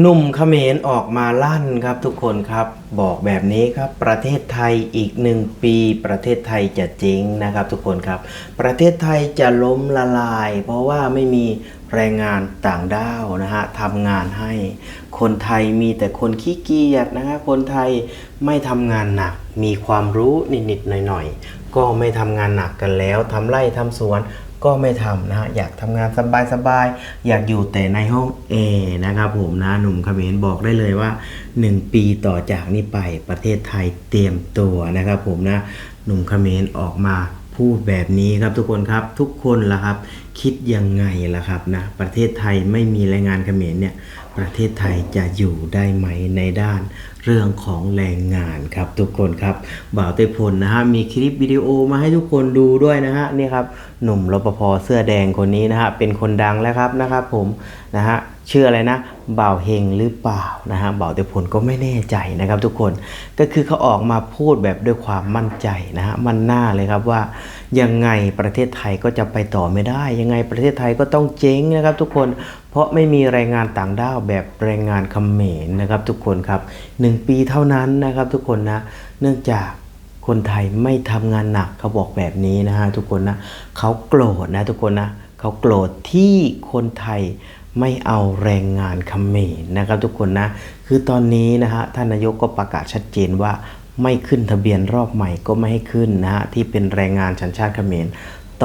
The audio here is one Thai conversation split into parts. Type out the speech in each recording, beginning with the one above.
หนุ่มเขมรออกมาลั่นครับทุกคนครับบอกแบบนี้ครับประเทศไทยอีกหนึ่งปีประเทศไทยจะเจ๊งนะครับทุกคนครับ ประเทศไทยจะล้มละลาย เพราะว่าไม่มีแรงงานต่างด้าวนะฮะทำงานให้ คนไทยมีแต่คนขี้เกียจนะฮะคนไทยไม่ทำงานหนัก มีความรู้นิดๆหน่อยๆก็ไม่ทำงานหนักกันแล้วทำไร่ทำสวน ก็ไม่ทำนะฮะอยากทำงานสบายๆอยากอยู่แต่ในห้องแอร์นะครับผมนะหนุ่มเขมรบอกได้เลยว่า 1 ปีต่อจากนี้ไปประเทศไทยเตรียมตัวนะครับผมนะหนุ่มเขมรออกมาพูดแบบนี้ครับทุกคนครับทุกคนละครับ คิดยังไงล่ะครับนะประเทศไทยไม่มีแรงงานเขมรเนี่ย ประเทศไทยจะอยู่ได้ไหมในด้านเรื่องของแรงงานครับทุกคนครับบ่าวเต้พลนะฮะมีคลิปวิดีโอมาให้ทุกคนดูด้วยนะฮะนี่ครับหนุ่มรปภเสื้อแดงคนนี้นะฮะเป็นคนดังแล้วครับนะครับผมนะฮะชื่ออะไรนะบ่าวเฮงหรือเปล่านะฮะบ่าวเต้พลก็ไม่แน่ใจนะครับทุกคนก็คือเขาออกมาพูดแบบด้วยความมั่นใจนะฮะมันหน้าเลยครับว่ายังไงประเทศไทยก็จะไปต่อไม่ได้ ยังไงประเทศไทยก็ต้องเจ๊งนะครับทุกคน เพราะไม่มีแรงงานต่างด้าวแบบแรงงานเขมรนะครับทุกคนครับหนึ่งปีเท่านั้นนะครับทุกคนนะ เนื่องจากคนไทยไม่ทำงานหนักเขาบอกแบบนี้นะฮะทุกคนนะเขาโกรธนะทุกคนนะเขาโกรธที่คนไทยไม่เอาแรงงานเขมรนะครับทุกคนนะ คือตอนนี้นะฮะท่านนายกก็ประกาศชัดเจนว่าไม่ขึ้นทะเบียนรอบใหม่ก็ไม่ให้ขึ้นนะฮะที่เป็นแรงงานสัญชาติเขมร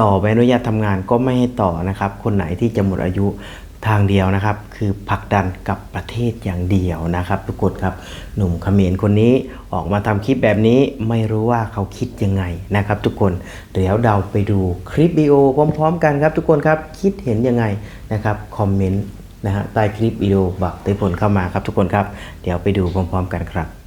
ต่อใบอนุญาตทำงานก็ไม่ให้ต่อนะครับ คนไหนที่จะหมดอายุ ทางเดียวนะครับ คือผลักดันกับประเทศอย่างเดียวนะครับ ทุกคนครับหนุ่มเขมรคนนี้ออกมาทำคลิปแบบนี้ไม่รู้ว่าเขาคิดยังไงนะครับ ทุกคนเดี๋ยวเราไปดูคลิปวิดีโอพร้อม ๆ กันครับ ทุกคนครับคิดเห็นยังไงนะครับคอมเมนต์นะฮะใต้คลิปวิดีโอบอกต้ผลเข้ามาครับทุกคนครับ เดี๋ยวไปดูพร้อม ๆ กันครับ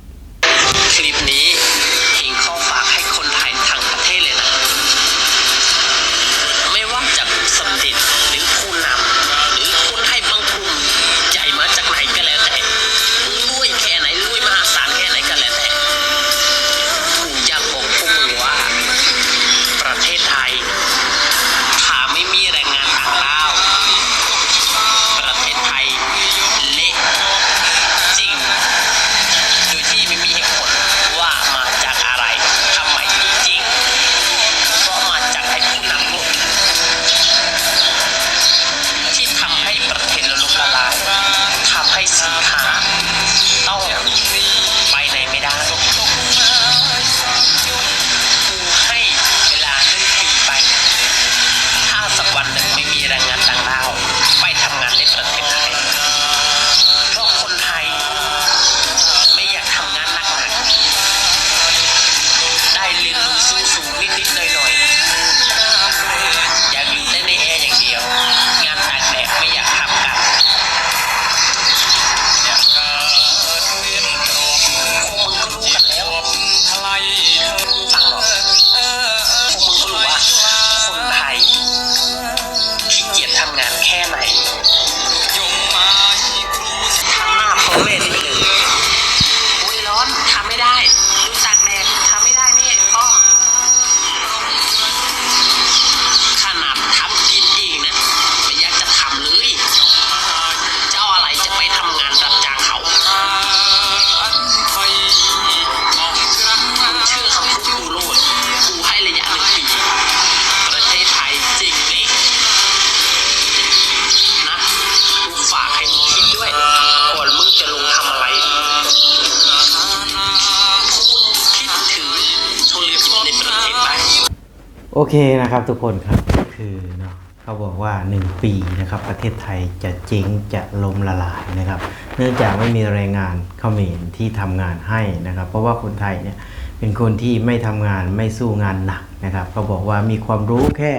โอเคนะครับทุกคนครับคือเนาะเขาบอกว่า 1 ปีนะครับประเทศไทยจะเจ๊งจะล้มละลายนะครับ เนื่องจากไม่มีแรงงานเขมรที่ทำงานให้นะครับ เพราะว่าคนไทยเนี่ยเป็นคนที่ไม่ทำงานไม่สู้งานหนักนะครับเขาบอกว่ามีความรู้แค่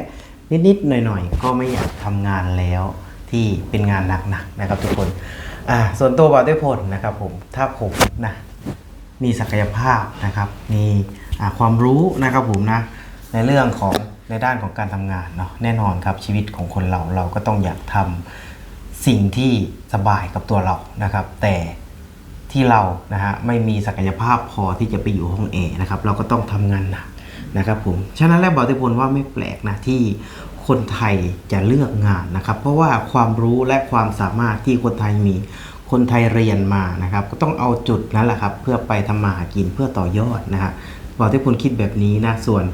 นิดๆหน่อยๆ ก็ไม่อยากทำงานแล้วที่เป็นงานหนักๆนะครับทุกคนอ่าส่วนตัวบอลได้ผลนะครับผมถ้าผมนะมีศักยภาพนะครับ มีความรู้นะครับผมนะ ในเรื่องของในด้านของการทำงานเนาะแน่นอนครับชีวิตของคนเราเราก็ต้องอยากทำสิ่งที่สบายกับตัวเรานะครับ แต่ที่เรานะฮะไม่มีศักยภาพพอที่จะไปอยู่ห้องแอร์นะครับเราก็ต้องทำงานหนักนะครับผมฉะนั้นแล้วบอกติพลว่าไม่แปลกนะที่คนไทยจะเลือกงานนะครับ เพราะว่าความรู้และความสามารถที่คนไทยมีคนไทยเรียนมานะครับ ก็ต้องเอาจุดนั้นแหละครับ เพื่อไปทำมาหากินเพื่อต่อยอดนะฮะบ่าวเทพพลคิดแบบนี้นะส่วน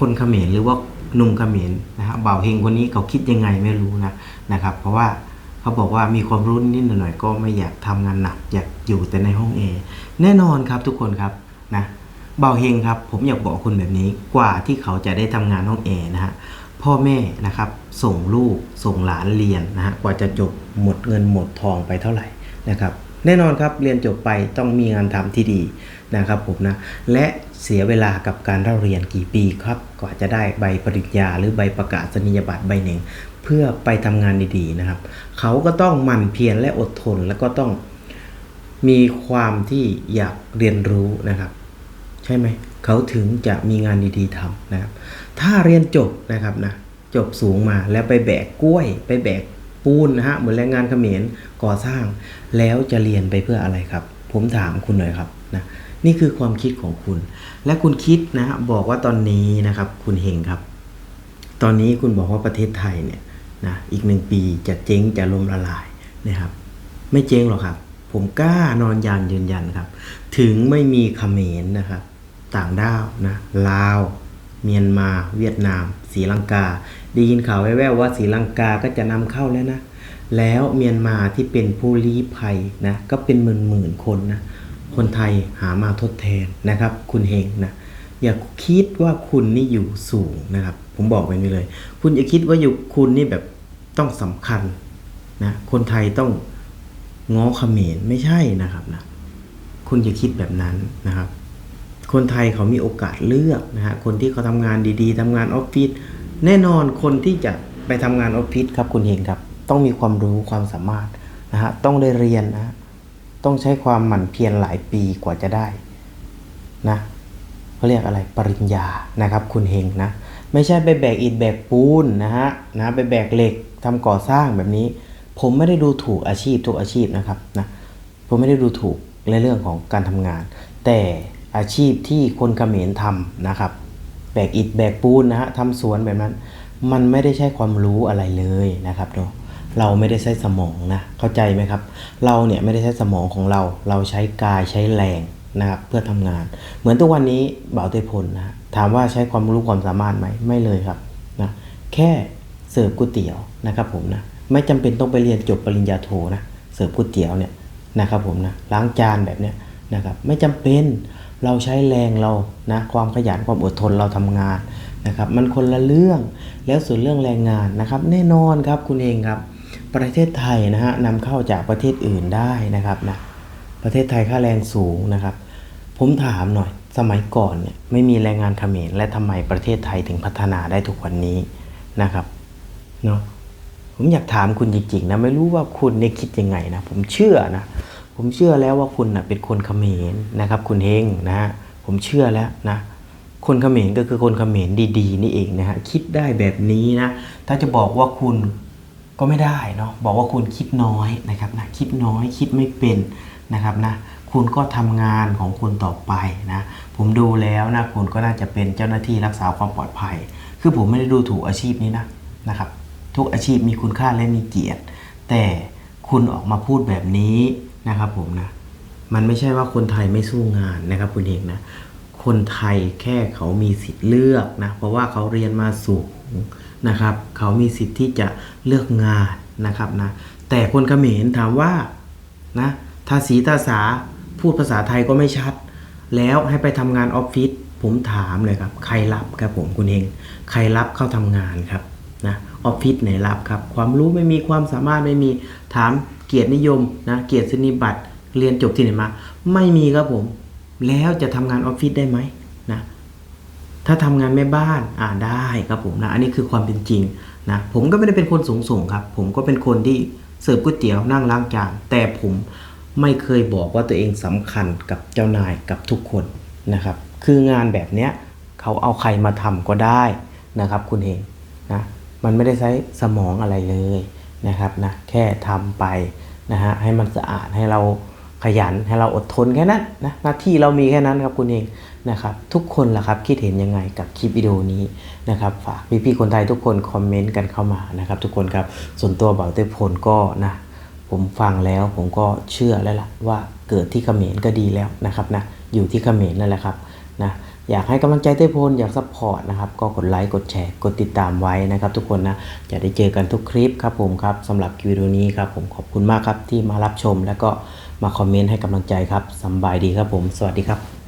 คนเขมรหรือว่าหนุ่มเขมรนะฮะบ่าวเฮงคนนี้เขาคิดยังไงไม่รู้นะนะครับ เพราะว่าเขาบอกว่ามีความรู้นิดหน่อยก็ไม่อยากทำงานหนักอยากอยู่แต่ในห้องเอแน่นอนครับทุกคนครับนะเบาเฮงครับ ผมอยากบอกคุณแบบนี้กว่าที่เขาจะได้ทำงานห้องเอนะฮะพ่อแม่นะครับส่งลูกส่งหลานเรียนนะฮะกว่าจะจบหมดเงินหมดทองไปเท่าไหร่นะครับ แน่นอนครับเรียนจบไปต้องมีงานทำที่ดีนะครับผมนะและเสียเวลากับการเล่าเรียนกี่ปีครับกว่าจะได้ใบปริญญา หรือใบประกาศนียบัตรใบหนึ่ง เพื่อไปทำงานดีๆนะครับ เขาก็ต้องมั่นเพียรและอดทน แล้วก็ต้องมีความที่อยากเรียนรู้นะครับ ใช่ไหมเขาถึงจะมีงานดีๆทำนะครับ ถ้าเรียนจบนะครับนะจบสูงมาแล้วไปแบกกล้วย ไปแบก ปูนนะฮะเหมือนแรงงานเขมรก่อสร้าง แล้วจะเรียนไปเพื่ออะไรครับ ผมถามคุณหน่อยครับนะนี่คือความคิดของคุณ และคุณคิดนะฮะบอกว่าตอนนี้นะครับ คุณเฮงครับ ตอนนี้คุณบอกว่าประเทศไทยเนี่ยนะอีกหนึ่งปีจะเจ๊งจะล้มละลายนะครับ ไม่เจ๊งหรอกครับ ผมกล้านอนยันยืนยันครับ ถึงไม่มีเขมรนะครับ ต่างด้าวนะลาว เมียนมา เวียดนามศรีลังกา ได้ยินข่าวแว่วๆว่าศรีลังกาก็จะนำเข้าแล้วนะ แล้วเมียนมาที่เป็นผู้ลี้ภัยนะก็เป็นหมื่นหมื่นๆคนนะคนไทยหามาทดแทนนะครับ คุณเฮงนะอย่าคิดว่าคุณนี่อยู่สูงนะครับ ผมบอกไว้นี่เลย คุณอย่าคิดว่าอยู่คุณนี่แบบต้องสำคัญนะคนไทยต้องง้อเขมรไม่ใช่นะครับนะคุณอย่าคิดแบบนั้นนะครับ คนไทยเขามีโอกาสเลือกนะฮะคนที่เขาทำงานดีๆทำงานออฟฟิศแน่นอนคนที่จะไปทำงานออฟฟิศครับคุณเฮงครับ ต้องมีความรู้ความสามารถนะฮะต้องได้เรียนนะฮะต้องใช้ความหมั่นเพียรหลายปีกว่าจะได้นะเขาเรียกอะไรปริญญานะครับ คุณเฮงนะไม่ใช่ไปแบกอิฐแบกปูนนะฮะนะไปแบกเหล็กทำก่อสร้างแบบนี้ ผมไม่ได้ดูถูกอาชีพทุกอาชีพนะครับนะผมไม่ได้ดูถูกในเรื่องของการทำงาน แต่ อาชีพที่คนเขมรทำนะครับแบกอิฐแบกปูนนะฮะทำสวนแบบนั้น มันไม่ได้ใช้ความรู้อะไรเลยนะครับเนาะเราไม่ได้ใช้สมองนะเข้าใจไหมครับ เราเนี่ยไม่ได้ใช้สมองของเรา เราใช้กายใช้แรงนะครับเพื่อทำงาน เหมือนทุกวันนี้เบ่าเตยพลนะถามว่าใช้ความรู้ความสามารถไหมไม่เลยครับนะแค่เสิร์ฟก๋วยเตี๋ยวนะครับผมนะไม่จำเป็นต้องไปเรียนจบปริญญาโทนะเสิร์ฟก๋วยเตี๋ยวเนี่ยนะครับผมนะล้างจานแบบเนี้ยนะครับไม่จำเป็น เราใช้แรงเรานะความขยันความอดทนเราทำงานนะครับ มันคนละเรื่องแล้วส่วนเรื่องแรงงานนะครับ แน่นอนครับคุณเองครับ ประเทศไทยนะฮะนำเข้าจากประเทศอื่นได้นะครับนะประเทศไทยค่าแรงสูงนะครับ ผมถามหน่อยสมัยก่อนเนี่ยไม่มีแรงงานเขมรและทำไมประเทศไทยถึงพัฒนาได้ทุกวันนี้นะครับเนาะผมอยากถามคุณจริงๆนะไม่รู้ว่าคุณเนี่ยคิดยังไงนะผมเชื่อนะ ผมเชื่อแล้วว่าคุณนะเป็นคนเขมรนะครับ คุณเฮงนะฮะผมเชื่อแล้วนะคนเขมรก็คือคนเขมรดีๆ นี่เองนะฮะคิดได้แบบนี้นะถ้าจะบอกว่าคุณก็ไม่ได้เนาะบอกว่าคุณคิดน้อยนะครับนะคิดน้อยคิดไม่เป็นนะครับนะคุณก็ทำงานของคุณต่อไปนะผมดูแล้วนะคุณก็น่าจะเป็นเจ้าหน้าที่รักษาความปลอดภัย คือผมไม่ได้ดูถูกอาชีพนี้นะนะครับทุกอาชีพมีคุณค่าและมีเกียรติ แต่คุณออกมาพูดแบบนี้ นะครับผมนะ มันไม่ใช่ว่าคนไทยไม่สู้งานนะครับคุณเองนะ คนไทยแค่เขามีสิทธิ์เลือกนะ เพราะว่าเขาเรียนมาสูงนะครับ เขามีสิทธิ์ที่จะเลือกงานนะครับนะ แต่คนเขมรถามว่านะทาสีตาสาพูดภาษาไทยก็ไม่ชัด แล้วให้ไปทำงานออฟฟิศผมถามเลยครับ ใครรับครับผมคุณเองใครรับเข้าทำงานครับนะออฟฟิศไหนรับครับ ความรู้ไม่มีความสามารถไม่มีถาม เกียรตินิยมนะเกียรตินิบัตรเรียนจบที่ไหนมา ไม่มีครับผม แล้วจะทำงานออฟฟิศได้ไหมนะถ้าทำงานแม่บ้านอ่าได้ครับผมนะอันนี้คือความเป็นจริงนะผมก็ไม่ได้เป็นคนสูงส่งครับ ผมก็เป็นคนที่เสิร์ฟก๋วยเตี๋ยวนั่งล้างจานแต่ผมไม่เคยบอกว่าตัวเองสำคัญกับเจ้านายกับทุกคนนะครับ คืองานแบบเนี้ยเขาเอาใครมาทำก็ได้นะครับ คุณเองนะมันไม่ได้ใช้สมองอะไรเลย นะครับนะแค่ทำไปนะฮะให้มันสะอาดให้เราขยันให้เราอดทนแค่นั้นนะหน้าที่เรามีแค่นั้นครับคุณเองนะครับทุกคนล่ะครับคิดเห็นยังไงกับคลิปวิดีโอนี้นะครับฝากพี่ๆคนไทยทุกคนคอมเมนต์กันเข้ามานะครับทุกคนครับส่วนตัวเบาเต้พลก็นะผมฟังแล้วผมก็เชื่อแล้วล่ะว่าเกิดที่เขมรก็ดีแล้วนะครับนะอยู่ที่เขมรนั่นแหละครับนะ อยากให้กำลังใจเต้พลอยากซัพพอร์ตนะครับก็กดไลค์กดแชร์กดติดตามไว้นะครับทุกคนนะจะได้เจอกันทุกคลิปครับผมครับสำหรับคลิปวิดีโอนี้ครับผมขอบคุณมากครับที่มารับชม แล้วก็มาคอมเมนต์ให้กำลังใจครับสบายดีครับผม สวัสดีครับ